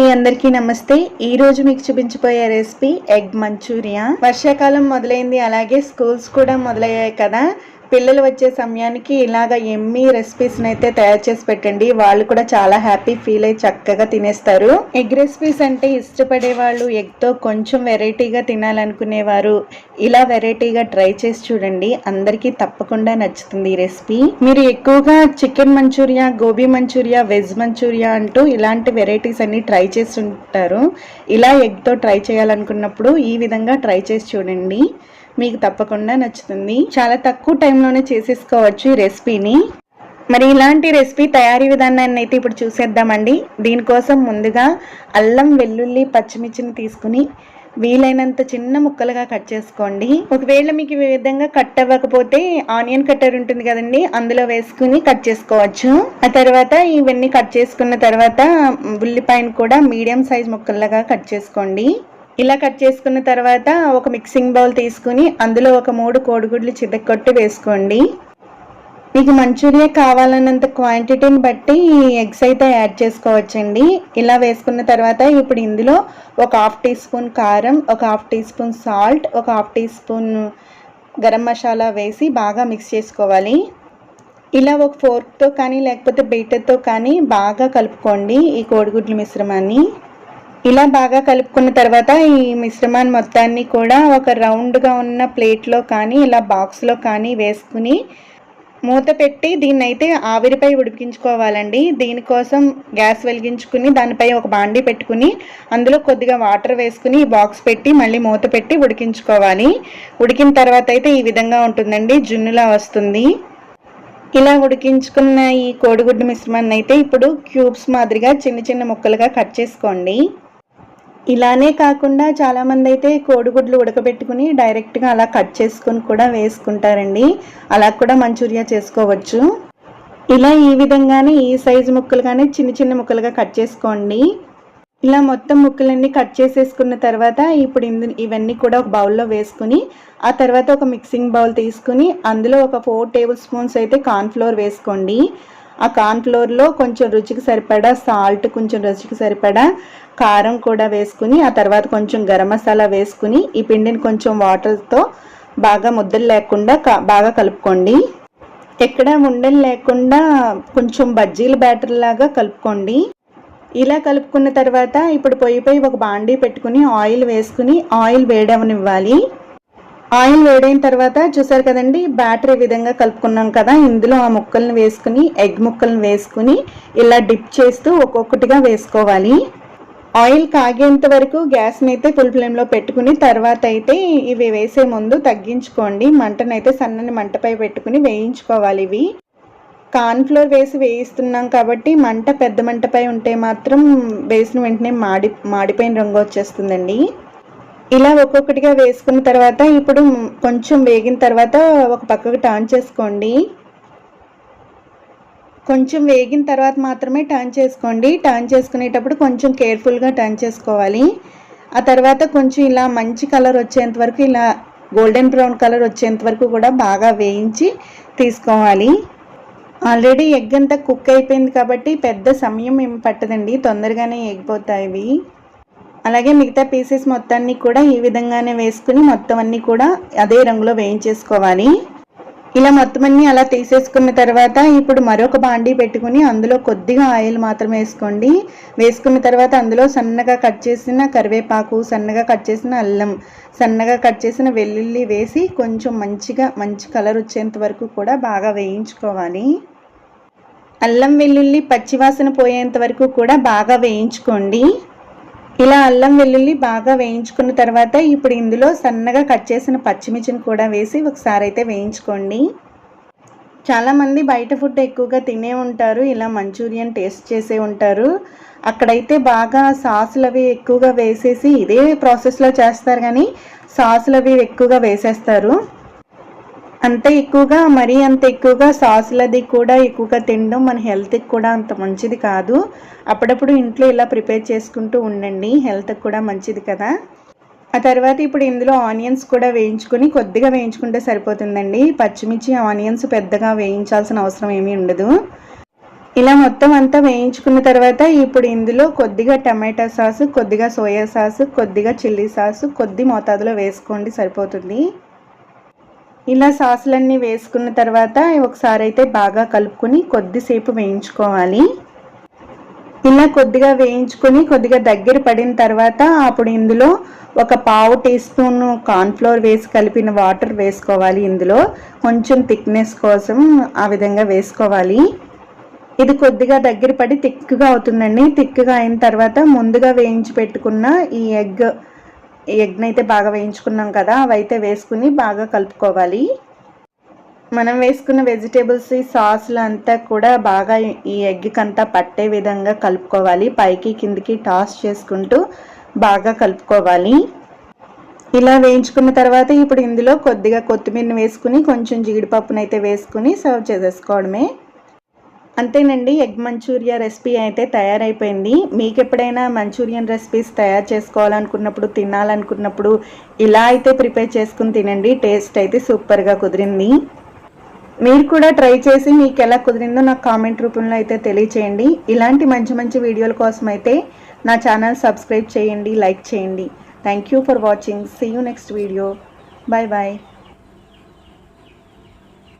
మీ అందరికీ నమస్తే. ఈ రోజు మీకు చూపించబోయే రెసిపీ ఎగ్ మంచూరియా. వర్షాకాలం మొదలైంది అలాగే స్కూల్స్ కూడా మొదలయ్యాయి కదా. పిల్లలు వచ్చే సమయానికి ఇలాగ ఎమ్మి రెసిపీస్ని అయితే తయారు చేసి పెట్టండి. వాళ్ళు కూడా చాలా హ్యాపీ ఫీల్ అయ్యి చక్కగా తినేస్తారు. ఎగ్ రెసిపీస్ అంటే ఇష్టపడే వాళ్ళు ఎగ్తో కొంచెం వెరైటీగా తినాలనుకునేవారు. ఇలా వెరైటీగా ట్రై చేసి చూడండి. అందరికీ తప్పకుండా నచ్చుతుంది ఈ రెసిపీ మీరు ఎక్కువగా chicken manchurian gobi manchurian veg manchurian అంటూ ఇలాంటి వెరైటీస్ అన్ని ట్రై చేసి ఉంటారు. ఇలా ఎగ్తో ట్రై చేయాలనుకున్నప్పుడు ఈ విధంగా ట్రై చేసి చూడండి. మీకు తప్పకుండా నచ్చుతుంది. చాలా తక్కువ టైంలోనే చేసేసుకోవచ్చు ఈ రెసిపీని. మరి ఇలాంటి రెసిపీ తయారీ విధానాన్ని అయితే ఇప్పుడు చూసేద్దామండి. దీనికోసం ముందుగా అల్లం వెల్లుల్లి పచ్చిమిర్చిని తీసుకుని వీలైనంత చిన్న ముక్కలుగా కట్ చేసుకోండి. ఒకవేళ మీకు ఈ విధంగా కట్ అవ్వకపోతే ఆనియన్ కట్టర్ ఉంటుంది కదండి అందులో వేసుకుని కట్ చేసుకోవచ్చు. ఆ తర్వాత ఇవన్నీ కట్ చేసుకున్న తర్వాత ఉల్లిపాయను కూడా మీడియం సైజ్ ముక్కలుగా కట్ చేసుకోండి. ఇలా కట్ చేసుకున్న తర్వాత ఒక మిక్సింగ్ బౌల్ తీసుకుని అందులో ఒక మూడు కోడిగుడ్లు చితక్కొట్టు వేసుకోండి. మీకు మంచూరియా కావాలన్నంత క్వాంటిటీని బట్టి ఎగ్స్ అయితే యాడ్ చేసుకోవచ్చండి. ఇలా వేసుకున్న తర్వాత ఇప్పుడు ఇందులో ఒక హాఫ్ టీ స్పూన్ కారం ఒక హాఫ్ టీ స్పూన్ సాల్ట్ ఒక half teaspoon garam masala వేసి బాగా మిక్స్ చేసుకోవాలి. ఇలా ఒక ఫోర్క్తో కానీ లేకపోతే బీటర్తో కానీ బాగా కలుపుకోండి ఈ కోడిగుడ్ల మిశ్రమాన్ని. ఇలా బాగా కలుపుకున్న తర్వాత ఈ మిశ్రమాన్ని మొత్తాన్ని కూడా ఒక రౌండ్గా ఉన్న ప్లేట్లో కానీ ఇలా బాక్స్లో కానీ వేసుకుని మూత పెట్టి దీన్ని అయితే ఆవిరిపై ఉడికించుకోవాలండి. దీనికోసం గ్యాస్ వెలిగించుకుని దానిపై ఒక బాండీ పెట్టుకుని అందులో కొద్దిగా వాటర్ వేసుకుని బాక్స్ పెట్టి మళ్ళీ మూత పెట్టి ఉడికించుకోవాలి. ఉడికిన తర్వాత అయితే ఈ విధంగా ఉంటుందండి. జున్నులా వస్తుంది. ఇలా ఉడికించుకున్న ఈ కోడిగుడ్డు మిశ్రమాన్ని అయితే ఇప్పుడు క్యూబ్స్ మాదిరిగా చిన్న చిన్న ముక్కలుగా కట్ చేసుకోండి. ఇలానే కాకుండా చాలామంది అయితే కోడిగుడ్లు ఉడకబెట్టుకుని డైరెక్ట్గా అలా కట్ చేసుకుని కూడా వేసుకుంటారండి. అలా కూడా మంచూరియా చేసుకోవచ్చు. ఇలా ఈ విధంగానే ఈ సైజు ముక్కలుగానే చిన్న చిన్న ముక్కలుగా కట్ చేసుకోండి. ఇలా మొత్తం ముక్కలన్నీ కట్ చేసేసుకున్న తర్వాత ఇప్పుడు ఇందు ఇవన్నీ కూడా ఒక బౌల్లో వేసుకుని ఆ తర్వాత ఒక మిక్సింగ్ బౌల్ తీసుకుని అందులో ఒక ఫోర్ టేబుల్ స్పూన్స్ అయితే కార్న్ఫ్లోర్ వేసుకోండి. ఆ కార్న్ఫ్లోర్లో కొంచెం రుచికి సరిపడా సాల్ట్ కొంచెం రుచికి సరిపడా కారం కూడా వేసుకుని ఆ తర్వాత కొంచెం గరం మసాలా వేసుకుని ఈ పిండిని కొంచెం వాటర్తో బాగా ముద్దలు లేకుండా బాగా కలుపుకోండి. ఎక్కడ ఉండలు లేకుండా కొంచెం బజ్జీల బ్యాటర్ లాగా కలుపుకోండి. ఇలా కలుపుకున్న తర్వాత ఇప్పుడు పొయ్యిపై ఒక బాండీ పెట్టుకుని ఆయిల్ వేసుకుని ఆయిల్ వేడవనివ్వాలి. ఆయిల్ వేడైన తర్వాత చూసారు కదండి బ్యాటరీ విధంగా కలుపుకున్నాం కదా ఇందులో ఆ ముక్కలను వేసుకుని ఎగ్ ముక్కలను వేసుకుని ఇలా డిప్ చేస్తూ ఒక్కొక్కటిగా వేసుకోవాలి. ఆయిల్ కాగేంత వరకు గ్యాస్ని అయితే ఫుల్ ఫ్లేమ్లో పెట్టుకుని తర్వాత అయితే ఇవి వేసే ముందు తగ్గించుకోండి. మంటనైతే సన్నని మంటపై పెట్టుకుని వేయించుకోవాలి ఇవి. కార్న్ఫ్లోర్ వేసి వేయిస్తున్నాం కాబట్టి మంట పెద్ద మంటపై ఉంటే మాత్రం వేసిన వెంటనే మాడి మాడిపోయిన రంగు వచ్చేస్తుందండి. ఇలా ఒక్కొక్కటిగా వేసుకున్న తర్వాత ఇప్పుడు కొంచెం వేగిన తర్వాత ఒక పక్కకు టర్న్ చేసుకోండి. కొంచెం వేగిన తర్వాత మాత్రమే టర్న్ చేసుకోండి. టర్న్ చేసుకునేటప్పుడు కొంచెం కేర్ఫుల్గా టర్న్ చేసుకోవాలి. ఆ తర్వాత కొంచెం ఇలా మంచి కలర్ వచ్చేంత వరకు ఇలా గోల్డెన్ బ్రౌన్ కలర్ వచ్చేంత వరకు కూడా బాగా వేయించి తీసుకోవాలి. ఆల్రెడీ ఎగ్ అంతా కుక్ అయిపోయింది కాబట్టి పెద్ద సమయం ఏమి పట్టదండి. తొందరగానే ఎగిపోతాయి అలాగే మిగతా పీసెస్ మొత్తాన్ని కూడా ఈ విధంగానే వేసుకుని మొత్తం అన్నీ కూడా అదే రంగులో వేయించేసుకోవాలి. ఇలా మొత్తం అన్ని అలా తీసేసుకున్న తర్వాత ఇప్పుడు మరొక బాండీ పెట్టుకుని అందులో కొద్దిగా ఆయిల్ మాత్రం వేసుకోండి. వేసుకున్న తర్వాత అందులో సన్నగా కట్ చేసిన కరివేపాకు సన్నగా కట్ చేసిన అల్లం సన్నగా కట్ చేసిన వెల్లుల్లి వేసి కొంచెం మంచిగా మంచి కలర్ వచ్చేంత వరకు కూడా బాగా వేయించుకోవాలి. అల్లం వెల్లుల్లి పచ్చివాసన పోయేంత వరకు కూడా బాగా వేయించుకోండి. ఇలా అల్లం వెల్లుల్లి బాగా వేయించుకున్న తర్వాత ఇప్పుడు ఇందులో సన్నగా కట్ చేసిన పచ్చిమిర్చిని కూడా వేసి ఒకసారి అయితే వేయించుకోండి. చాలామంది బయట ఫుడ్ ఎక్కువగా తినే ఉంటారు ఇలా మంచూరియన్ టేస్ట్ చేసే ఉంటారు. అక్కడైతే బాగా సాసులు అవి ఎక్కువగా వేసేసి ఇదే ప్రాసెస్లో చేస్తారు కానీ సాసులు అవి ఎక్కువగా వేసేస్తారు. అంత ఎక్కువగా మరీ అంత ఎక్కువగా సాసులది కూడా ఎక్కువగా తినడం మన హెల్త్కి కూడా అంత మంచిది కాదు. అప్పుడప్పుడు ఇంట్లో ఇలా ప్రిపేర్ చేసుకుంటూ ఉండండి హెల్త్కి కూడా మంచిది కదా. ఆ తర్వాత ఇప్పుడు ఇందులో ఆనియన్స్ కూడా వేయించుకొని కొద్దిగా వేయించుకుంటే సరిపోతుందండి. పచ్చిమిర్చి ఆనియన్స్ పెద్దగా వేయించాల్సిన అవసరం ఏమీ ఉండదు. ఇలా మొత్తం అంతా వేయించుకున్న తర్వాత ఇప్పుడు ఇందులో కొద్దిగా టమాటా సాసు కొద్దిగా సోయా సాసు కొద్దిగా చిల్లీ సాసు కొద్ది మోతాదులో వేసుకోండి సరిపోతుంది. ఇలా సాసులన్నీ వేసుకున్న తర్వాత ఒకసారి అయితే బాగా కలుపుకొని కొద్దిసేపు వేయించుకోవాలి. ఇలా కొద్దిగా వేయించుకొని కొద్దిగా దగ్గర పడిన తర్వాత అప్పుడు ఇందులో ఒక పావు టీ స్పూన్ కార్న్ఫ్లోర్ వేసి కలిపిన వాటర్ వేసుకోవాలి ఇందులో. కొంచెం థిక్నెస్ కోసం ఆ విధంగా వేసుకోవాలి. ఇది కొద్దిగా దగ్గర పడి థిక్గా అవుతుందండి. థిక్గా అయిన తర్వాత ముందుగా వేయించి పెట్టుకున్న ఈ ఎగ్ ఎగ్ని అయితే బాగా వేయించుకున్నాం కదా అవైతే వేసుకుని బాగా కలుపుకోవాలి. మనం వేసుకున్న వెజిటేబుల్స్ ఈ సాస్లు అంతా కూడా బాగా ఈ ఎగ్కి అంతా పట్టే విధంగా కలుపుకోవాలి. పైకి కిందికి టాస్ చేసుకుంటూ బాగా కలుపుకోవాలి. ఇలా వేయించుకున్న తర్వాత ఇప్పుడు ఇందులో కొద్దిగా కొత్తిమీరని వేసుకుని కొంచెం జీడిపప్పునైతే వేసుకుని సర్వ్ చేసేసుకోవడమే. అంతేనండి ఎగ్ మంచూరియా రెసిపీ అయితే తయారైపోయింది. మీకు ఎప్పుడైనా మంచూరియన్ రెసిపీస్ తయారు చేసుకోవాలనుకున్నప్పుడు తినాలనుకున్నప్పుడు ఇలా అయితే ప్రిపేర్ చేసుకుని తినండి. టేస్ట్ అయితే సూపర్గా కుదిరింది. మీరు కూడా ట్రై చేసి మీకు ఎలా కుదిరిందో నాకు కామెంట్ రూపంలో అయితే తెలియచేయండి. ఇలాంటి మంచి మంచి వీడియోల కోసం అయితే నా ఛానల్ సబ్స్క్రైబ్ చేయండి లైక్ చేయండి. Thank you for watching see you next video bye bye